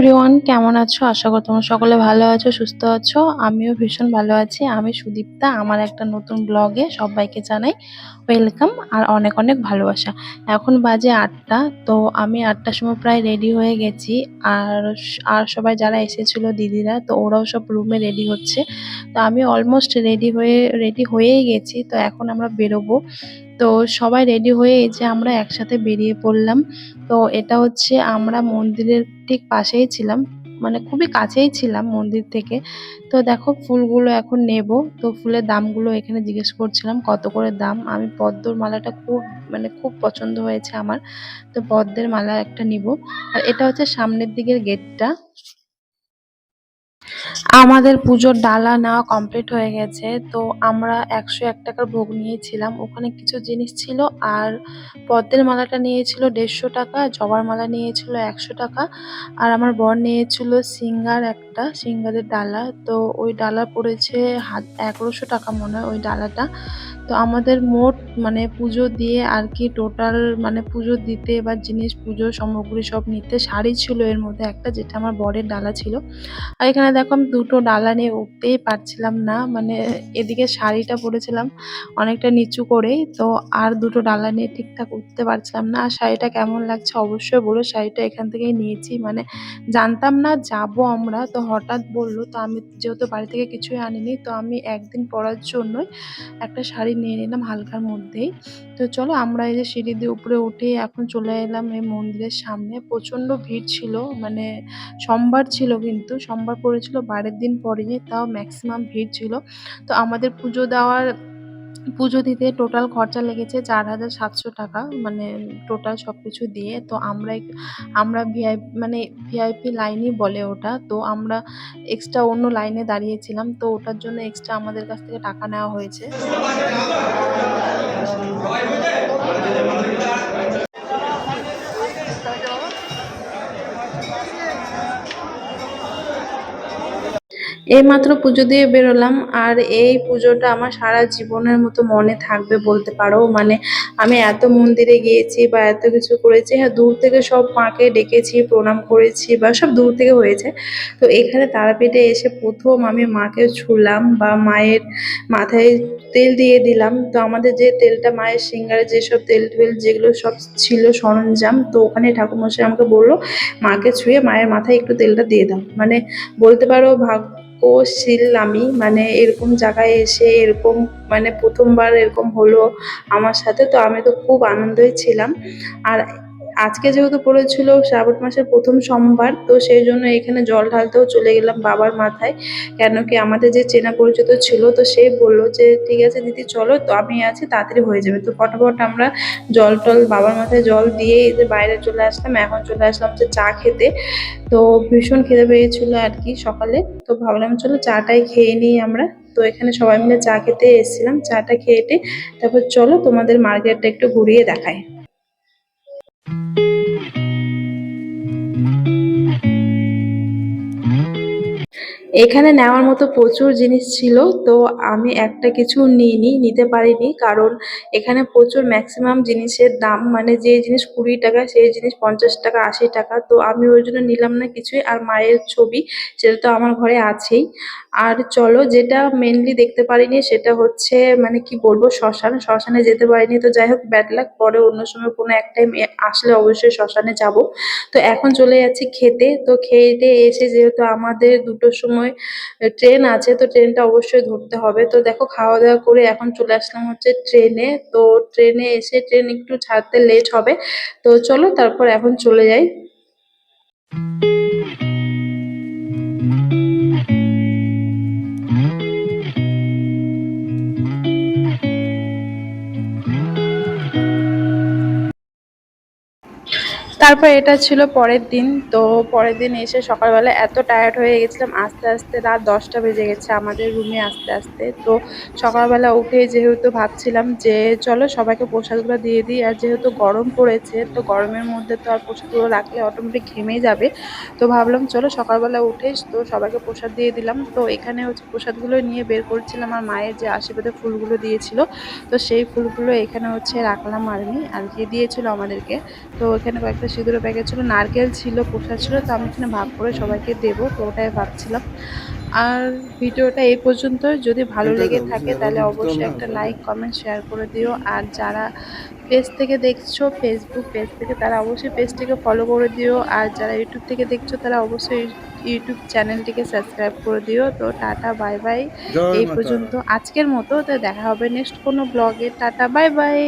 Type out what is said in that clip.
Everyone কেমন আছো? আশা করি তোমরা সকলে ভালো আছো, সুস্থ আছো। আমিও ভীষণ ভালো আছি। আমি সুদীপ্তা, আমার একটা নতুন ব্লগে সবাইকে জানাই ওয়েলকাম আর অনেক অনেক ভালোবাসা। এখন বাজে আটটা, তো আমি আটটার সময় প্রায় রেডি হয়ে গেছি। আর আর সবাই যারা এসেছিল, দিদিরা, তো ওরাও সব রুমে রেডি হচ্ছে। তো আমি অলমোস্ট রেডি হয়ে রেডি হয়েই গেছি। তো এখন আমরা বেরোবো। তো সবাই রেডি হয়ে এই যে আমরা একসাথে বেরিয়ে পড়লাম। তো এটা হচ্ছে আমরা মন্দিরের ঠিক পাশেই ছিলাম মানে খুবই কাছেই ছিলাম মন্দির থেকে। তো দেখো ফুলগুলো এখন নেব, তো ফুলের দামগুলো এখানে জিজ্ঞেস করছিলাম, কত করে দাম? আমি পদ্মর মালাটা খুব মানে খুব পছন্দ হয়েছে আমার। তো পদ্মের মালা একটা নিব। আর এটা হচ্ছে সামনের দিকের গেটটা আমাদের পুজোর ডালা নেওয়া কমপ্লিট হয়ে গেছে। তো আমরা একশো এক টাকার ভোগ নিয়েছিলাম। ওখানে কিছু জিনিস ছিল আর পদ্মের মালাটা নিয়েছিল দেড়শো টাকা, জবার মালা নিয়েছিল একশো টাকা আর আমার বর নিয়েছিল সিঙ্গার একটা, সিঙ্গারের ডালা। তো ওই ডালা পড়েছে হাত এগারোশো টাকা মনে হয় ওই ডালাটা। তো আমাদের মোট মানে পুজো দিয়ে আর কি টোটাল মানে পুজো দিতে বা জিনিস পুজো সামগ্রী সব নিতে শাড়ি ছিল এর মধ্যে একটা যেটা আমার বরের ডালা ছিল। আর এখানে দেখো আমি দুটো ডালা নিয়ে উঠতেই পারছিলাম না মানে এদিকে শাড়িটা পরেছিলাম অনেকটা নিচু করেই, তো আর দুটো ডালা নিয়ে ঠিকঠাক উঠতে পারছিলাম না। আর শাড়িটা কেমন লাগছে অবশ্যই বলো, শাড়িটা এখান থেকেই নিয়েছি মানে জানতাম না যাব আমরা, তো হঠাৎ বলল, তো আমি যেহেতু বাড়ি থেকে কিছুই আনিনি, তো আমি একদিন পরার জন্যই একটা শাড়ি নিয়ে নিলাম হালকার মধ্যেই। তো চলো আমরা এই যে সিঁড়ি দিয়ে উপরে উঠে এখন চলে এলাম এই মন্দিরের সামনে। প্রচণ্ড ভিড় ছিল মানে সোমবার ছিল কিন্তু, সোমবার পড়েছিল বারের দিন পরেনি তাও ম্যাক্সিমাম ভিড় ছিল। তো আমাদের পুজো দেওয়ার পুজো দিতে টোটাল খরচা লেগেছে চার হাজার সাতশো টাকা মানে টোটাল সব কিছু দিয়ে। তো আমরা আমরা ভিআই মানে ভিআইপি লাইনই বলে ওটা। তো আমরা এক্সট্রা অন্য লাইনে দাঁড়িয়েছিলাম। তো ওটার জন্য এক্সট্রা আমাদের কাছ থেকে টাকা নেওয়া হয়েছে। এইমাত্র পুজো দিয়ে বেরোলাম, আর এই পুজোটা আমার সারা জীবনের মতো মনে থাকবে বলতে পারো। মানে আমি এত মন্দিরে গিয়েছি বা এত কিছু করেছি হ্যাঁ দূর থেকে সব মাকে ডেকেছি, প্রণাম করেছি বা সব দূর থেকে হয়েছে। তো এখানে তারাপীঠে এসে প্রথম আমি মাকে ছুলাম বা মায়ের মাথায় তেল দিয়ে দিলাম। তো আমাদের যে তেলটা, মায়ের সিঙ্গারে যেসব তেল টেল যেগুলো সব ছিল সরঞ্জাম, তো ওখানে ঠাকুরমশাই আমাকে বলল, মাকে ছুঁয়ে মায়ের মাথায় একটু তেলটা দিয়ে দাও। মানে বলতে পারো ভাগ্যশীল আমি। মানে এরকম জায়গায় এসে এরকম মানে প্রথমবার এরকম হলো আমার সাথে। তো আমি তো খুব আনন্দই ছিলাম। আর আজকে যেহেতু পড়েছিল শ্রাবণ মাসের প্রথম সোমবার, তো সেই জন্য এখানে জল ঢালতেও চলে গেলাম বাবার মাথায়। কেন কি আমাদের যে চেনা পরিচিত ছিল, তো সে বলল যে, ঠিক আছে দিদি, চলো, তো আমি আছি, তাড়াতাড়ি হয়ে যাবে। তো ফটাফট আমরা জল টল, বাবার মাথায় জল দিয়ে এই যে বাইরে চলে আসলাম, এখন চলে আসলাম যে চা খেতে। তো ভীষণ খেতে পেয়েছিল আর কি সকালে, তো ভাবলাম চলো চাটাই খেয়ে নিই আমরা। তো এখানে সবাই মিলে চা খেতে এসেছিলাম, চাটা খেয়ে টেয়ে, তারপর চলো তোমাদের মার্কেটটা একটু ঘুরিয়ে দেখায় thank you এখানে নেওয়ার মতো প্রচুর জিনিস ছিল, তো আমি একটা কিছু নিইনি, নিতে পারিনি। কারণ এখানে প্রচুর ম্যাক্সিমাম জিনিসের দাম মানে যে জিনিস কুড়ি টাকা, সেই জিনিস পঞ্চাশ টাকা, আশি টাকা। তো আমি ওই জন্য নিলাম না কিছুই, আর মায়ের ছবি, সেটা তো আমার ঘরে আছেই। আর চলো, যেটা মেনলি দেখতে পারিনি, সেটা হচ্ছে মানে কি বলব, শ্মশান। শ্মশানে যেতে পারিনি, তো যাই হোক ব্যাড লাক পরে অন্য সময় কোনো এক টাইম আসলে অবশ্যই শ্মশানে যাব। তো এখন চলে যাচ্ছি খেতে। তো খেয়ে এসে যেহেতু আমাদের দুটোর সময় ট্রেন আছে তো ট্রেনটা অবশ্যই ধরতে হবে। তো দেখো খাওয়া দাওয়া করে এখন চলে আসলাম হচ্ছে ট্রেনে। তো ট্রেনে এসে ট্রেন একটু ছাড়তে লেট হবে। তো চলো তারপর এখন চলে যাই। তারপর এটা ছিল পরের দিন, তো পরের দিন এসে সকালবেলা এত টায়ার্ড হয়ে গেছিলাম, আস্তে আস্তে রাত দশটা বেজে গেছে আমাদের রুমে আস্তে আস্তে। তো সকালবেলা উঠে যেহেতু ভাবছিলাম যে চলো সবাইকে প্রসাদগুলো দিয়ে দিই, আর যেহেতু গরম পড়েছে, তো গরমের মধ্যে তো আর প্রসাদগুলো রাখলে অটোমেটিক ঘেমে যাবে। তো ভাবলাম চলো সকালবেলা উঠে তো সবাইকে প্রসাদ দিয়ে দিলাম। তো এখানে হচ্ছে প্রসাদগুলো নিয়ে বের করছিলাম আর মায়ের যে আশীর্বাদে ফুলগুলো দিয়েছিল, তো সেই ফুলগুলো এখানে হচ্ছে রাখলাম আর আমি আর কি দিয়েছিল আমাদেরকে। তো এখানে কয়েকটা সিঁদুরের প্যাকেট ছিল নারকেল ছিল প্রসাদ ছিল তো আমি এখানে ভাগ করে সবাইকে দেবো তো ওটাই ভাবছিলাম। আর ভিডিওটা এই পর্যন্ত যদি ভালো লেগে থাকে তাহলে অবশ্যই একটা লাইক কমেন্ট শেয়ার করে দিও। আর যারা পেজ থেকে দেখছ ফেসবুক পেজ থেকে তারা অবশ্যই পেজটিকে ফলো করে দিও। আর যারা ইউটিউব থেকে দেখছ তারা অবশ্যই ইউটিউব চ্যানেলটিকে সাবস্ক্রাইব করে দিও। তো টাটা বাই বাই এই পর্যন্ত আজকের মতো তো দেখা হবে নেক্সট কোনো ব্লগে টাটা বাই বাই